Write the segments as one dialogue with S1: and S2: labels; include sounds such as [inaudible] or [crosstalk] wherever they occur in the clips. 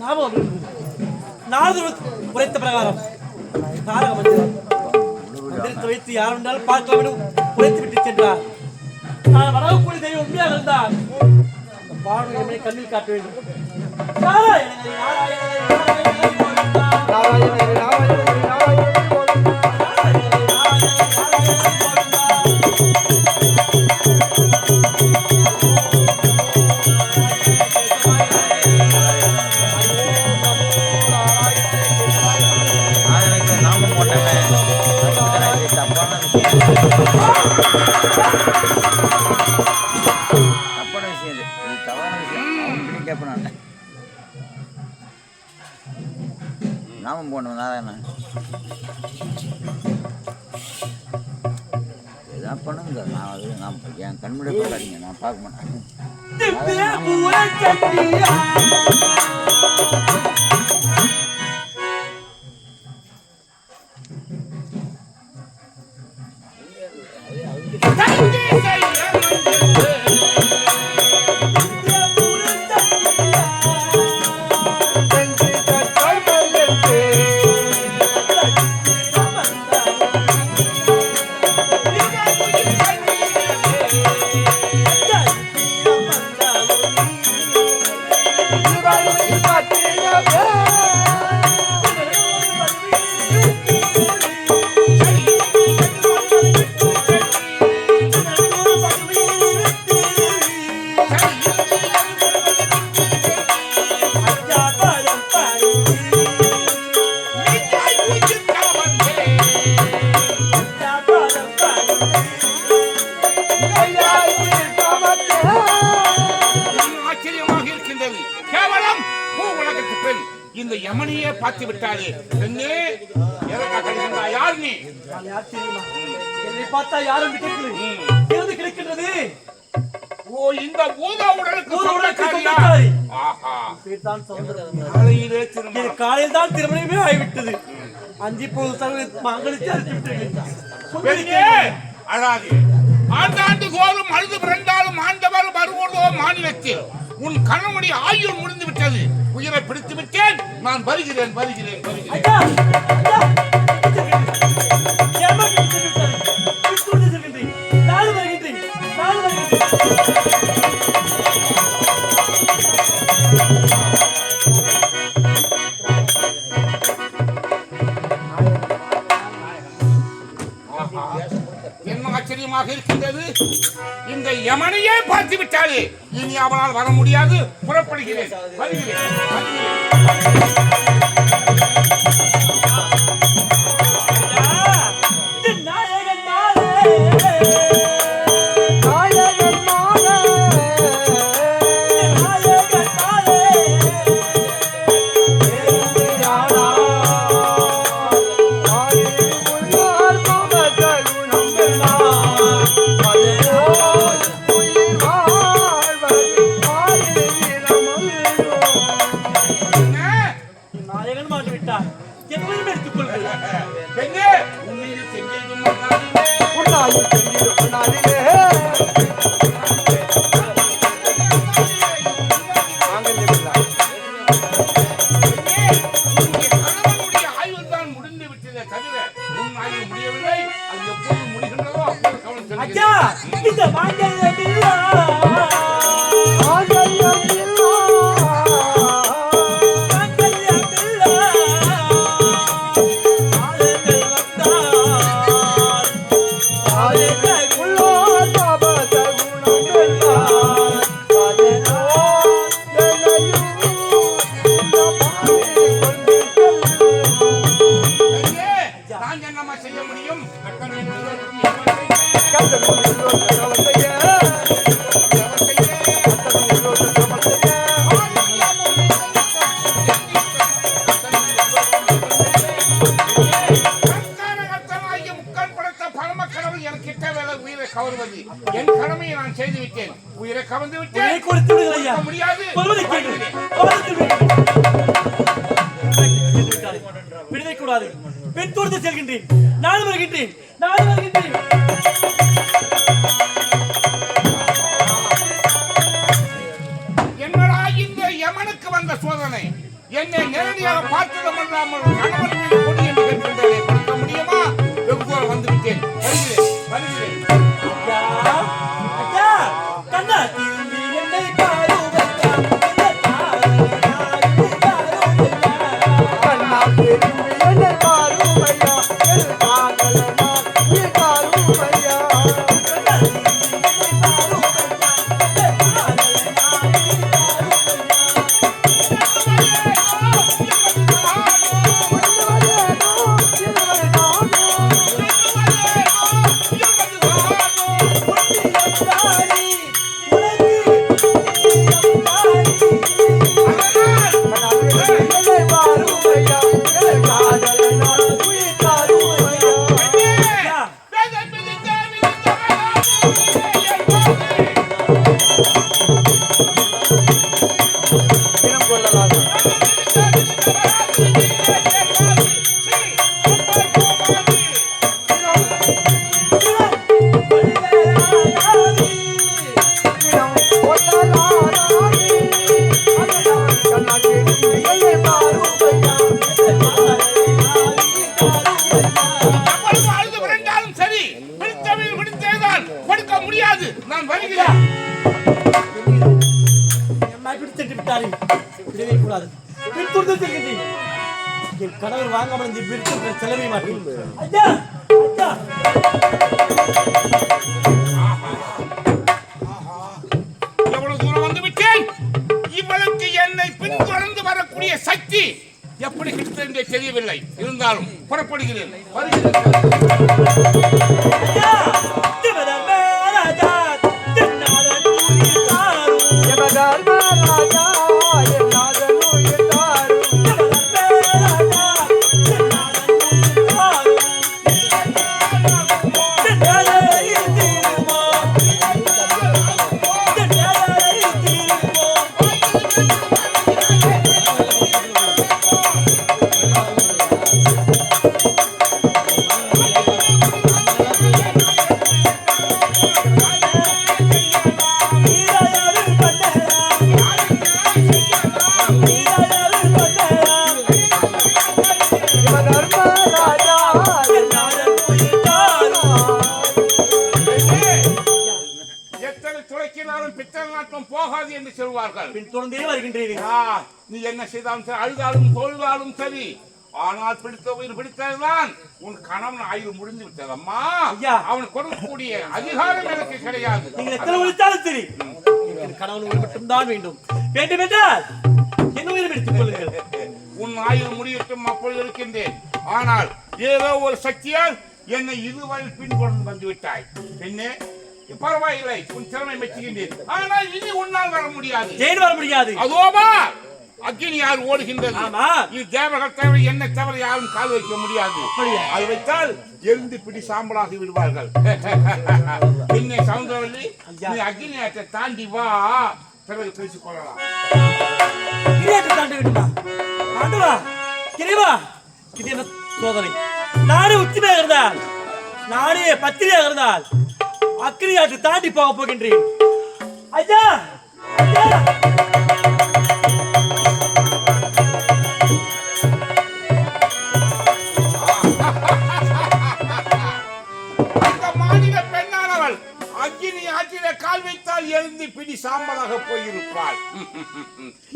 S1: ஞாபகமா ஞாபகம் உரைத்த பிரகாரம். தாரக மந்திரம் மந்திரத்தை வைத்து யார் என்றால் பார்க்க வேண்டும் உரைத்து விட்டு சென்றார். நான் வரக்கூடிய தெய்வம் உண்மையாக இருந்தால் பார்வை கண்ணில் காட்ட வேண்டும்.
S2: பார்க்க மாட்டேன்
S3: விட்டாயே. பெண்ணே எனக்கா கிடைக்கின்றா யார் நீ?
S1: என்னை பார்த்தா யாரும்
S3: காலையில்
S1: தான் திருமணமே ஆகிவிட்டது. அஞ்சு பொது மகளிச்சு
S3: அறிவிட்டு அழாது. ஆண்டாண்டு கோரும் அழுது பிறந்தாலும் ஆண்டவர் வருவோம் மாநிலத்தில். உன் கணவனுடைய ஆயுள் முடிந்து விட்டது உயிரை பிடித்து விட்டேன் நான் வருகிறேன் வருகிறேன் வருகிறேன். கஷ்டமாக இருக்கின்றது. இந்த யமனையே பார்த்து விட்டாலே இனி அவனால் வர முடியாது. புறப்படுகிறேன். முடியவில்லை. அது எப்போது முடிகின்றதோ அப்போது கவனம்
S1: இந்த
S3: வாங்க கவர்ந்து
S1: விட்டு கணவர் வாங்காமல் இந்த விருத்து செலவே ஐயா ஐயா.
S3: எவ்வளவு தூரம் வந்து விட்டேன்? இவளுக்கு என்னை பின்தொடர்ந்து வரக்கூடிய சக்தி எப்படி கிட்ட என்றே தெரியவில்லை. இருந்தாலும் புறப்படுகிறேன். வருகிறேன்.
S1: பின்தொடர்ந்தே வருகின்றீர்கள்
S3: நீ என்ன செய்தாலும் சரி அழுதாலும் தொழுதாலும் சரி. ஆனால் பிடித்த உயிர் பிடித்ததுதான். உன் கணவன் ஆயுள் முடிந்து விட்டது அம்மா
S1: ஐயா.
S3: அவன் கொடுக்கக்கூடிய அதிகாரம் எனக்கு கிடையாது.
S1: நீங்கள் எத்தனை விழித்தாலும் சரி. கணவன் மட்டும்தான் வேண்டும். வேண்டும் என்றால் என் உயிர் எடுத்துக் கொள்ளுங்கள்?
S3: உன் ஆயுள் முடியட்டும் அப்பொழுது இருக்கின்றேன். ஆனால் ஏதோ ஒரு சக்தியால் என்னை இதுவரை பின்தொடர்ந்து வந்து விட்டாய் பெண்ணே பரவாயில்லை. உன் திறமை மெச்சுகின்றேன். ஆனால் இனி உன்னால் வர முடியாது.
S1: ஏன் வர முடியாது.
S3: அதோவா அக்னி யார் ஓடுகின்றது. இது தேவர்கள் தவிர என்ன தவிர யாரும் கால் வைக்க முடியாது? அது வைத்தால் எரிந்து பிடி சாம்பலாகி விடுவார்கள். [laughs] பின்னே சவுந்தரவல்லி. நீ அக்னியாற்றை தாண்டி வா. பிறகு பேசிக் கொள்ளலாம்.
S1: தாண்ட வேண்டுமா ஆண்டவா கிரிவா இது என்ன சோதனை. நானே உச்சிமையாக இருந்தால் நானே பத்திரியாக இருந்தால் அக்ரியாட்டு தாண்டி போக போகின்றேன். ஐயா!
S3: அந்த மாநில அக்னி கால் வைத்தால் எழுந்து பிடி சாம்பலாக போயிருப்பாள்.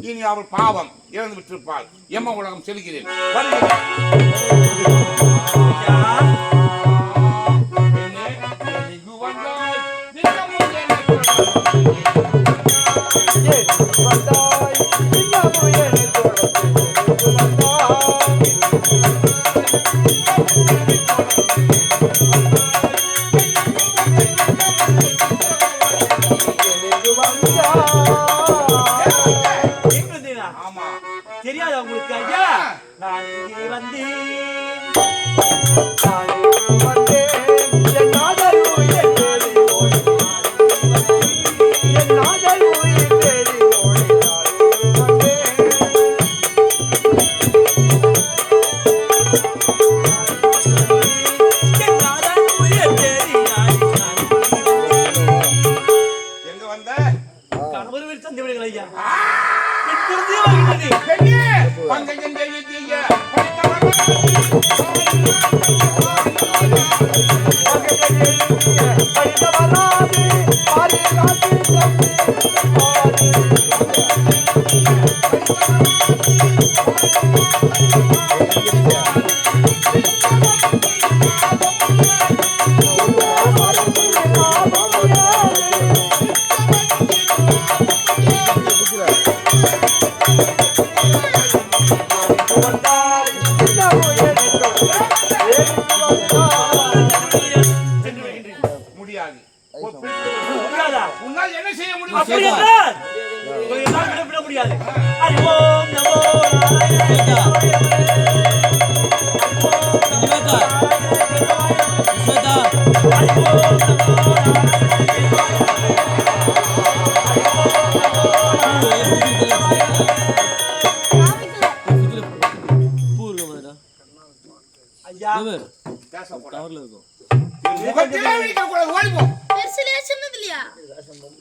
S3: இனி அவள் பாவம் இறந்து விட்டிருப்பாள். எம்ம உலகம் செல்கிறேன்.
S1: தெரியாதா உங்களுக்கு ஐயா? நான் இங்கே வந்தேன்.
S4: நான் வந்தேன்.
S1: சென்று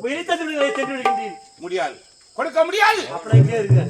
S1: வெளித்தட்டு சென்று வருகின்றேன்
S3: முடியாது. கொடுக்க முடியாது.
S1: அப்படியே இருக்கு.